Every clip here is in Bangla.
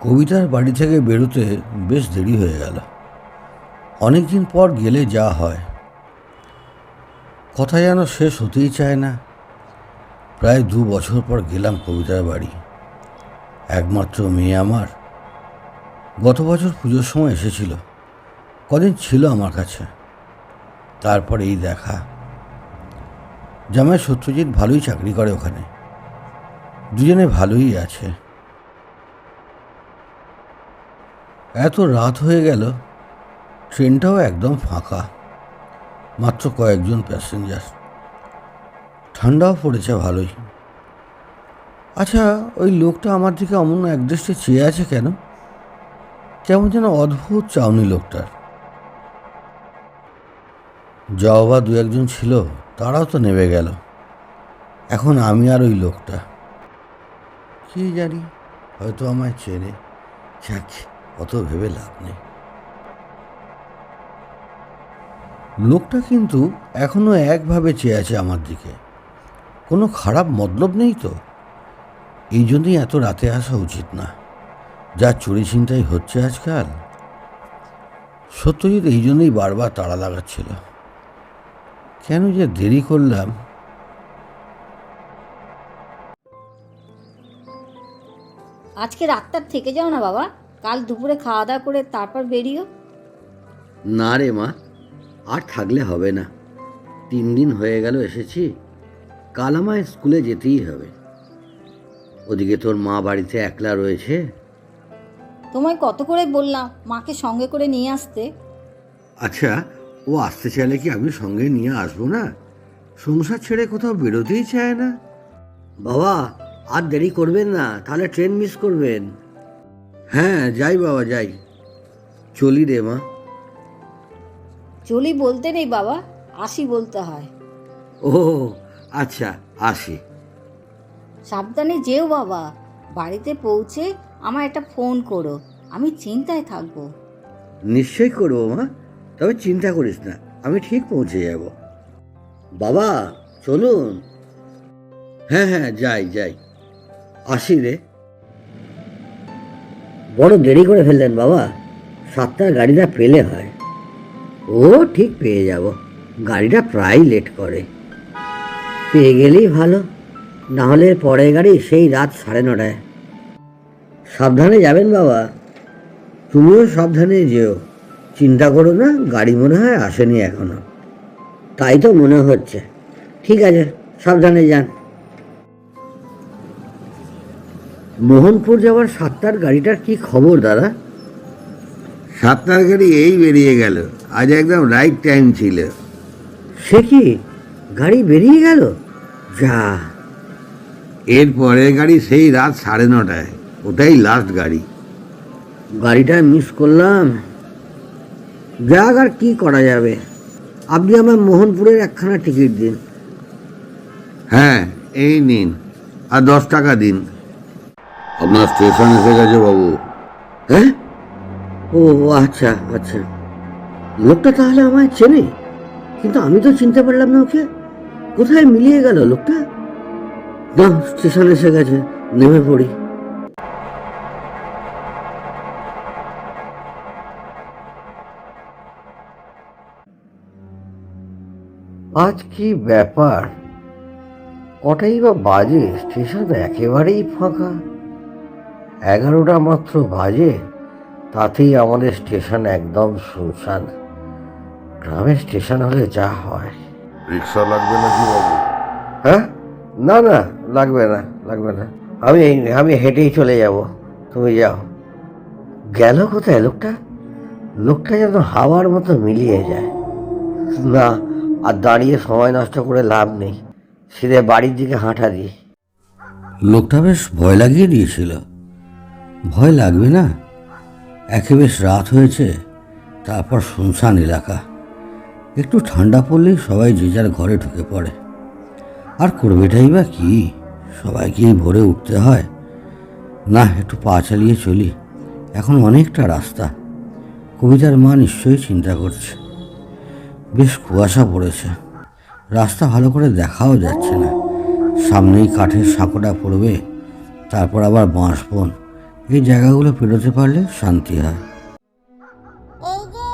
কবিতার বাড়ি থেকে বেরোতে বেশ দেরি হয়ে গেল। অনেক দিন পর গেলে যা হয়। কথা যেন শেষ হতেই চায় না। প্রায় দু বছর পর গেলাম কবিতার বাড়ি। একমাত্র মেয়ে আমার। গত বছর পুজোর সময় এসেছিল। কদিন ছিল আমার কাছে। তারপর এই দেখা। জামাই সত্যজিৎ ভালোই চাকরি করে ওখানে। দুজনে ভালোই আছে। এত রাত হয়ে গেল, ট্রেনটাও একদম ফাঁকা। মাত্র কয়েকজন প্যাসেঞ্জার। ঠান্ডাও পড়েছে ভালোই। আচ্ছা ওই লোকটা আমার দিকে অমন একদৃষ্টে চেয়ে আছে কেন? কেমন যেন অদ্ভুত চাউনি লোকটার। যাও বা দু একজন ছিল, তারাও তো নেমে গেল। এখন আমি আর ওই লোকটা। কি জানি, হয়তো আমায় চেনে। যাক। অত ভেবে লাভ নেই। লোকটা কিন্তু এখনও একভাবে চেয়ে আছে আমার দিকে। কোনো খারাপ মতলব নেই তো? এই জন্যই এত রাতে আসা উচিত না। যা চুরি ছিনতাই হচ্ছে আজকাল। সত্যজিৎ এই জন্যই বারবার তাড়া লাগাচ্ছিল। কেন যে দেরি করলাম। আজকে রাতটার থেকে যাও না বাবা। কাল দুপুরে খাওয়া দাওয়া করে তারপর বেরিও? না রে মা আর থাকলে হবে না। তিন দিন হয়ে গেল এসেছি কাল আমায় স্কুলে যেতেই হবে। ওদিকে তোর মা বাড়িতে একলা রয়েছে? তোমায় কত করে বললাম মাকে সঙ্গে করে নিয়ে আসতে? আচ্ছা ও আসতে চাইলে কি আমি সঙ্গে নিয়ে আসব না? সংসার ছেড়ে কোথাও বেরোতেই চায় না। বাবা আর দেরি করবেন না তাহলে ট্রেন মিস করবেন। হ্যাঁ যাই বাবা যাই। চলি রে মা। চলি বলতে নেই বাবা আসি বলতে হয়। ও আচ্ছা আসি। সাবধানে যেও বাবা বাড়িতে পৌঁছে আমার একটা ফোন করো আমি চিন্তায় থাকব। নিশ্চয়ই করব মা তবে চিন্তা করিস না আমি ঠিক পৌঁছে যাব। বাবা চলুন। হ্যাঁ হ্যাঁ যাই যাই। আসি রে। বড় দেরি করে ফেললেন বাবা। সাতটার গাড়িটা পেলে হয়। ও ঠিক পেয়ে যাব। গাড়িটা প্রায় লেট করে। পেয়ে গেলেই ভালো। না হলে পরের গাড়ি সেই রাত সাড়ে নটায়। সাবধানে যাবেন বাবা। তুমিও সাবধানে যেও। চিন্তা করো না, গাড়ি মনে হয় আসেনি এখনও। তাই তো মনে হচ্ছে। ঠিক আছে, সাবধানে যান। মোহনপুর যাওয়ার সাতটার গাড়িটার কি খবর দাদা? সাতটার গাড়ি এই বেরিয়ে গেল। আজ একদম রাইট টাইম ছিল। সে কি গাড়ি বেরিয়ে গেল? যা। এর পরের গাড়ি সেই রাত সাড়ে নটায়। ওটাই লাস্ট গাড়ি। গাড়িটা মিস করলাম। যাক আর কি করা যাবে। আপনি আমার মোহনপুরের একখানা টিকিট দিন। হ্যাঁ এই নিন। আর দশ টাকা দিন। আপনার স্টেশন এসে গেছে বাবু। হ্যাঁ ও আচ্ছা আচ্ছা। লোকটা তাহলে আমায় চেনে। কিন্তু আমি তো চিনতে পারলাম না ওকে। কোথায় মিলিয়ে গেল লোকটা? না স্টেশন এসে গেছে নেমে পড়ি। আজ কি ব্যাপার? কটাই বা বাজে স্টেশন একেবারেই ফাঁকা। এগারোটা মাত্র বাজে তাতেই আমাদের স্টেশন একদম শুনশান। গ্রামের স্টেশন হলে যা হয়। রিক্সা লাগবে নাকি বাবু? হ্যাঁ? না না লাগবে না লাগবে না। আমি আমি হেঁটেই চলে যাব। তুমি যাও। গেল কোথায় লোকটা? লোকটা যেন হাওয়ার মতো মিলিয়ে যায়। না আর দাঁড়িয়ে সময় নষ্ট করে লাভ নেই। সিধে বাড়ির দিকে হাঁটা দিই লোকটা বেশ ভয় লাগিয়ে দিয়েছিল। ভয় লাগবে না? একে বেশ রাত হয়েছে, তারপর শুনশান এলাকা। একটু ঠান্ডা পড়লেই সবাই যে যার ঘরে ঢুকে পড়ে। আর করবেটাই বা কি? সবাইকেই ভোরে উঠতে হয়। না, একটু পা চালিয়ে চলি। এখন অনেকটা রাস্তা। কবিতার মা নিশ্চয়ই চিন্তা করছে। বেশ কুয়াশা পড়েছে। রাস্তা ভালো করে দেখাও যাচ্ছে না। সামনেই কাঠের সাঁকোটা পড়বে, তারপর আবার বাঁশ বন। এই জায়গাগুলো পেরোতে পারলে শান্তি হয়। এই যে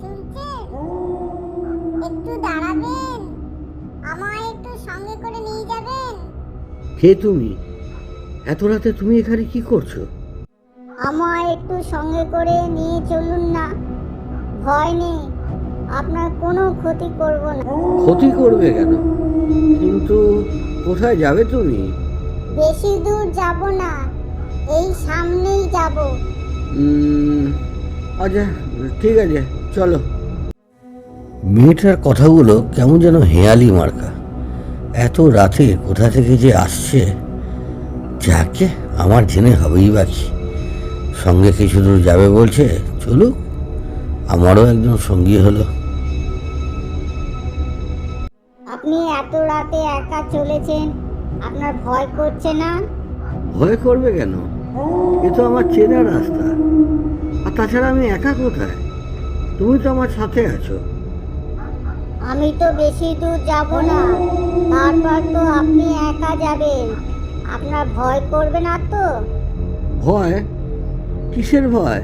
শুনছেন? একটু দাঁড়াবেন। আমায় একটু সঙ্গে করে নিয়ে যাবেন? কে তুমি? এত রাতে তুমি এখানে কি করছ? আমায় একটু সঙ্গে করে নিয়ে চলুন না। ভয় নেই আপনার কোনো ক্ষতি করব না। ক্ষতি করবে কেন? কিন্তু কোথায় যাবে তুমি? বেশি দূর যাব না। এই সামনেই যাব। আচ্ছা ঠিক আছে চলো। মেয়েটার কথাগুলো কেমন যেন হেয়ালি মার্কা। এত রাতে কোথা থেকে যে আসছে যাকে আমার জেনে হবেই বাকি সঙ্গে কিছু দূর যাবে বলছে চলুক আমারও একজন সঙ্গী হলো। আপনি এত রাতে একা চলেছেন আপনার ভয় করছে না? ভয় করবে কেন? এ তো আমার চেনা রাস্তা। আর তাছাড়া আমি একা কোথায়? তুমি তো আমার সাথে আছো। আমি তো বেশি দূর যাব না। তারপর তো আপনি একা যাবেন। আপনার ভয় করবে না তো? ভয়? কিসের ভয়?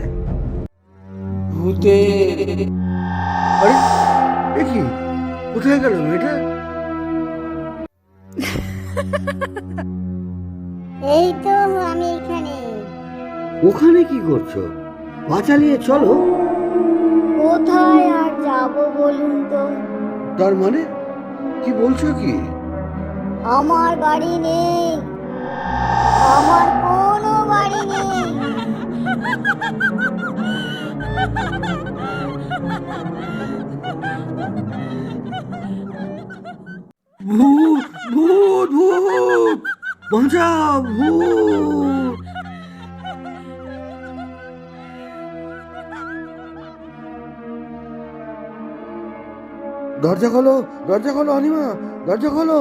ভূতে আরে কি? কোথায় গেল মেয়েটা? এই তো আমি এখানে। ওখানে কি করছ? পা চালিয়ে চলো। কোথায় আর যাব বলুন তো? তার মানে? কি বলছো কি? আমার বাড়ি নেই। আমার কোনো বাড়ি নেই। ভূত ভূত ভূত! বাঁচাও ভূত! দরজা খোলো দরজা খোলো অনিমা দরজা খোলো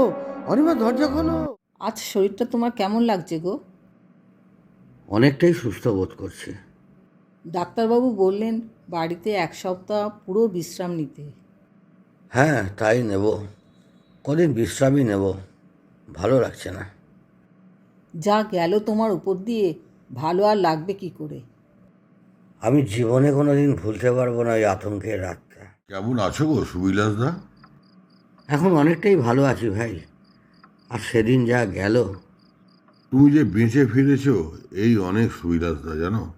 অনিমা দরজা খোলো। আজ শরীরটা তোমার কেমন লাগছে গো? অনেকটাই সুস্থ বোধ করছে। ডাক্তারবাবু বললেন বাড়িতে এক সপ্তাহ পুরো বিশ্রাম নিতে। হ্যাঁ তাই নেব। কদিন বিশ্রামই নেব। ভালো লাগছে না। যা গেল তোমার উপর দিয়ে ভালো আর লাগবে কি করে? আমি জীবনে কোনো দিন ভুলতে পারব না ওই আতঙ্কের রাতটা কেমন আছো গো সুবিলাস দা এখন অনেকটাই ভালো আছি ভাই। আর সেদিন যা গেল। তুমি যে বেঁচে ফিরেছো এই অনেক সুবিলাস দা জানো?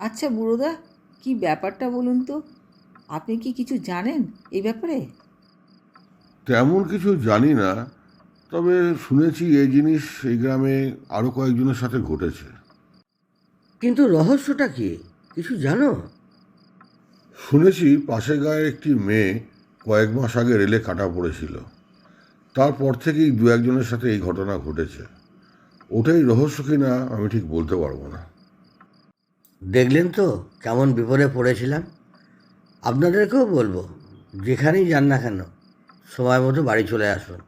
আচ্ছা বুড়োদা কি ব্যাপারটা বলুন তো? আপনি কি কিছু জানেন এই ব্যাপারে? তেমন কিছু জানি না তবে শুনেছি এই জিনিস এই গ্রামে আরও কয়েকজনের সাথে ঘটেছে। কিন্তু রহস্যটা কি? কিছু জানো? শুনেছি পাশের গায়ের একটি মেয়ে কয়েক মাস আগে রেলে কাটা পড়েছিল। তারপর থেকেই দু একজনের সাথে এই ঘটনা ঘটেছে। ওটাই রহস্য কিনা আমি ঠিক বলতে পারব না। দেখলেন তো কেমন বিপদে পড়েছিলাম? আপনাদেরকেও বলব, যেখানেই যান না কেন, সময় মতো বাড়ি চলে আসুন।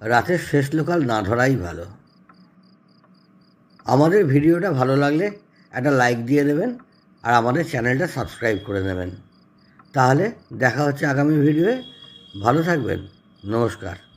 রাতের শেষ লোকাল না ধরাই ভালো। আমাদের ভিডিওটা ভালো লাগলে একটা লাইক দিয়ে দেবেন। আর আমাদের চ্যানেলটা সাবস্ক্রাইব করে নেবেন। তাহলে দেখা হচ্ছে আগামী ভিডিওয়ে। ভালো থাকবেন। নমস্কার।